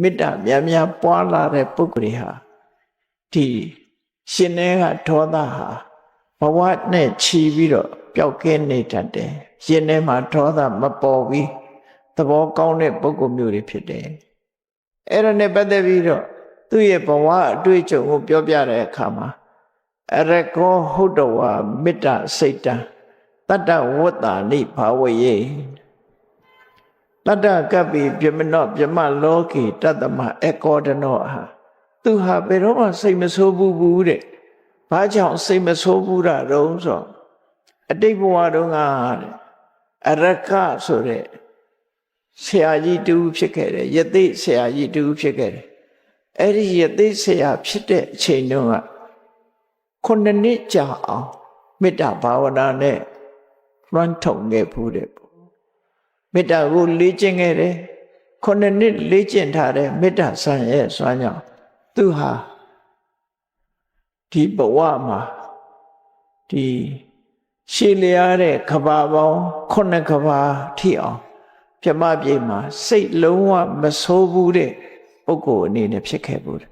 မေတ္တာများများပွားလာတဲ့ပုဂ္ဂိုလ်တွေဟာဒီရှင်နေကဒေါသဟာဘဝနဲ့ခြီးပြီးတော့ပျောက်ကင်းနေတတ်တယ်ရှင်နေမှာဒေါသမပေါ်ပြီးသဘောကောင်းတဲ့ပုဂ္ဂိုလ်မျိုးတွေဖြစ်တယ်အဲ့ဒါနဲ့ပတ်သက်ပြီးတော့သူ့ရဲ့ဘဝအတွေ့အကြုံကိုပြောပြတဲ့အခါမှာအရကောဟုတ်တော်ဝါမေတ္တာစိတ်တံတတ္တဝတ္တာနိဘာဝယေ တတ္တကပ္ပိပြမနောပြမလောကေတတ္တမအကောဒနောဟာသူဟာဘယ်တော့မှစိတ်မဆိုးဘူးဘူးတဲ့ဘာကြောင့်စိတ်မဆိုးဘူးတာတုံးဆိုအတိတ်ဘဝတုန်းကအရကဆိုတဲ့ဆရာကြီးတူဖြစ်ခဲ့တယ်ယသိဆရာကြီးတူဖြစ်ခဲ့တယ်အဲ့ဒီယသိဆရာဖြစ်တဲ့အချိန်တုန်းကခုနှစ်နှစ်ကြာအောင်မေတ္တာဘာဝနာနဲ့လွှမ်းထုံခဲ့ဘူးတဲ့ မေတ္တာကိုလေ့ကျင့်ခဲ့တယ်ခုနှစ်နှစ်လေ့ကျင့်ထားတဲ့မေတ္တာဆံရဲ့စွမ်းကြောင့်သူဟာဒီဘဝမှာဒီရှည်လျားတဲ့ကဘာပေါင်းခုနှစ်ကဘာထိအောင်ပြမပြေမှာစိတ်လုံးဝမဆိုးဘူးတဲ့ပုဂ္ဂိုလ်အနေနဲ့ဖြစ်ခဲ့ဘူးတဲ့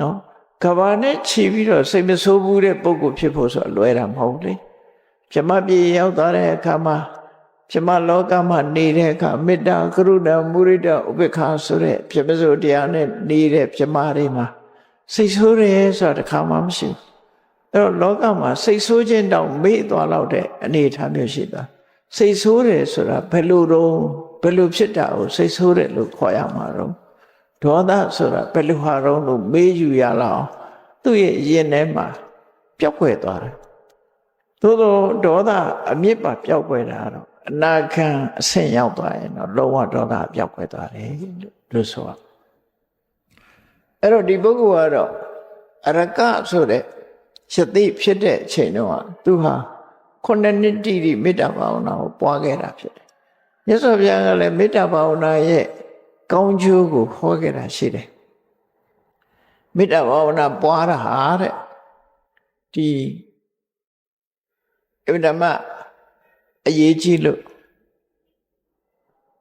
နော်ကဘာနဲ့ခြီးပြီးတော့စိတ်မဆိုးဘူးတဲ့ပုဂ္ဂိုလ်ဖြစ်ဖို့ဆိုလွယ်တာမဟုတ်လေပြမပြေရောက်သွားတဲ့အခါမှာ ပြမလောကမှာနေတဲ့အခါမေတ္တာကရုဏာမုရိဒဥပေက္ခဆိုတဲ့ပြမစိုးတရားနဲ့နေတဲ့ပြမတွေမှာစိတ်ဆိုးတယ်ဆိုတာတစ်ခါမှမရှိဘူးအဲ့တော့လောကမှာစိတ်ဆိုးခြင်းတောင်မေ့သွားတော့တဲ့အနေအထားမျိုးရှိတာစိတ်ဆိုးတယ်ဆိုတာဘယ်လိုတော့ဘယ်လိုဖြစ်တာကိုစိတ်ဆိုးတယ်လို့ခေါ်ရမှာတော့ဒေါသဆိုတာဘယ်လိုဟာတော့လို့မေးယူရလောက်သူ့ရဲ့ရင်ထဲမှာပျောက်ကွယ်သွားတယ်သို့သောဒေါသအမြင့်ပါပျောက်ကွယ်တာတော့ အနာခံအဆင့်ရောက်သွားရင်တော့လုံးဝဒေါသပျောက်ကွယ်သွားတယ်လို့ဆိုရအဲ့တော့ဒီပုဂ္ဂိုလ်ကတော့အရကဆိုတဲ့ရှတိဖြစ်တဲ့အချိန်တုန်းကသူဟာခုနှစ်နှစ်တိတိမေတ္တာဘာဝနာကိုပွားခဲ့တာဖြစ်တယ်မြတ်စွာဘုရားကလည်းမေတ္တာဘာဝနာရဲ့ကောင်းကျိုးကိုဟောခဲ့တာရှိတယ်မေတ္တာဘာဝနာပွားတာဟာတဲ့ဒီအဗဓမ္မ အရေးကြီးလို့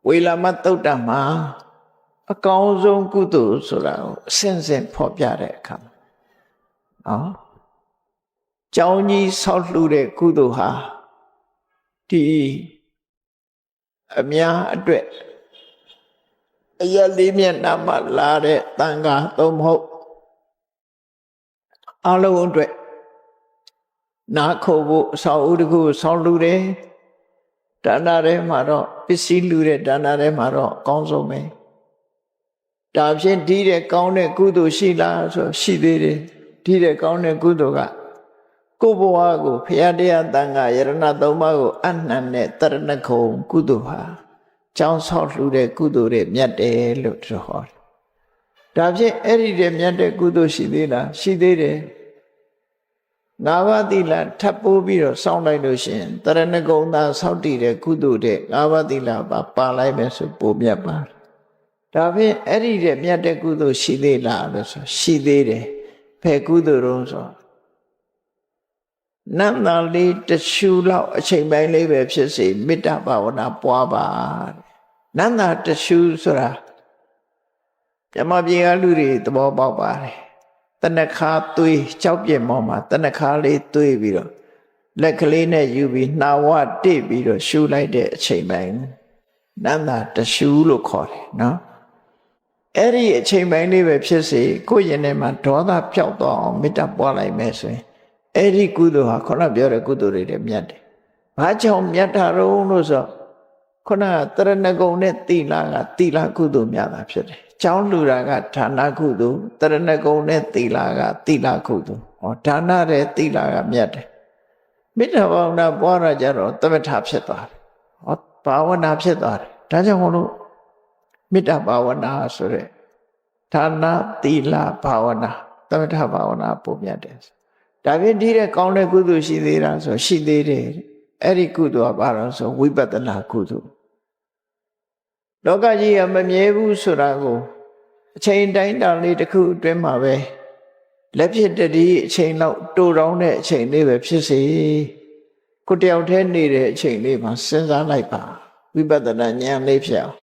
ဝေလာမတုတ်တမှာအကောင်းဆုံးကုသိုလ်ဆိုတာကိုအစဉ်စဉ်ဖော်ပြတဲ့အခါမှာနော်ကြောင်းကြီးဆောက်လှူတဲ့ကုသိုလ်ဟာဒီအများအတွက်အရလေးမျက်နှာမှာလာတဲ့တန်ခါသုံးမဟုတ်အလုံးအတွက်နာခုတ်ဖို့အဆောက်အဦတစ်ခုဆောက်လှူတယ် ဒါနထဲမှာတော့ပစ္စည်းလှူတဲ့ဒါနထဲမှာတော့အကောင်းဆုံးပဲဒါဖြင့်ဒီတဲ့ကောင်းတဲ့ကုသိုလ်ရှိလားဆိုရှိသေးတယ်ဒီတဲ့ကောင်းတဲ့ကုသိုလ်ကကိုယ်ဘဝကိုဖရာတရားတန်ခါယရဏသုံးပါးကိုအနှံတဲ့တရဏခုံကုသိုလ်ဟာကျောင်းဆောက်လှူတဲ့ကုသိုလ်တွေမြတ်တယ်လို့သူဟောတယ်ဒါဖြင့်အဲ့ဒီတဲ့မြတ်တဲ့ကုသိုလ်ရှိသေးလားရှိသေးတယ် ငါးပါးသီလထပ်ပိုးပြီးတော့စောင့်လိုက်လို့ရှိရင်တရဏဂုံသာစောင့်တည်တဲ့ကုသိုလ်တဲ့ငါးပါးသီလပါပါလိုက်မယ်ဆိုပိုမြတ်ပါတယ်ဒါဖြင့်အဲ့ဒီတဲ့မြတ်တဲ့ကုသိုလ်ရှိသေးလားလို့ဆိုရှိသေးတယ်ဖယ်ကုသိုလ်တော့ဆိုနတ်သားလေးတရှူလောက်အချိန်ပိုင်းလေးပဲဖြစ်စေမေတ္တာဘာဝနာပွားပါနတ်သားတရှူဆိုတာမြမပြေကလူတွေသဘောပေါက်ပါတယ် တနခါသွေးကြောက်ပြင်းမောမှာတနခါလေးသွေးပြီးတော့လက်ကလေးနဲ့ယူပြီးနှာဝတိပြီးတော့ရှူလိုက်တဲ့အချိန်ပိုင်းနန္တာတရှူလို့ခေါ်တယ်နော်အဲ့ဒီအချိန်ပိုင်းလေးပဲဖြစ်စေကိုယ့်ရင်ထဲမှာဒေါသပျောက်သွားအောင်မေတ္တာပွားလိုက်မယ်ဆိုရင်အဲ့ဒီကုသိုလ်ဟာခုနပြောတဲ့ကုသိုလ်တွေလည်းမြတ်တယ်။ဘာကြောင့်မြတ်တာတော့လို့ဆိုခုနကတရဏဂုံနဲ့တိလာကတိလာကုသိုလ်များတာဖြစ်တယ်။ ကျောင်းလူတာကဌာနကုသိုလ်တရဏဂုံနဲ့တိလာကတိလာကုသိုလ်။ဟောဌာနတဲ့တိလာကမြတ်တယ်။မေတ္တာဘာဝနာပွားရကြတော့သမထဖြစ်သွားတယ်။ဟောဘာဝနာဖြစ်သွားတယ်။ဒါကြောင့်မလို့မေတ္တာဘာဝနာဆိုတဲ့ဌာနတိလာဘာဝနာသမထဘာဝနာပုံမြတ်တယ်ဒါပြင်ဒီတဲ့ကောင်းတဲ့ကုသိုလ်ရှိသေးတာဆိုရှိသေးတယ်အဲ့ဒီကုသိုလ်ကဘာလို့ဆိုဝိပဿနာကုသိုလ်လောကကြီးကမမြဲဘူးဆိုတာကို အချိန်တိုင်းတာလေးတစ်ခုအတွင်းမှာပဲလက်ဖြစ်တည်းအချိန်လောက်တူတောင်းတဲ့အချိန်လေးပဲဖြစ်စေကိုတယောက်တည်းနေတဲ့အချိန်လေးမှာစဉ်းစားလိုက်ပါဝိပဿနာဉာဏ်လေးဖြစ်အောင်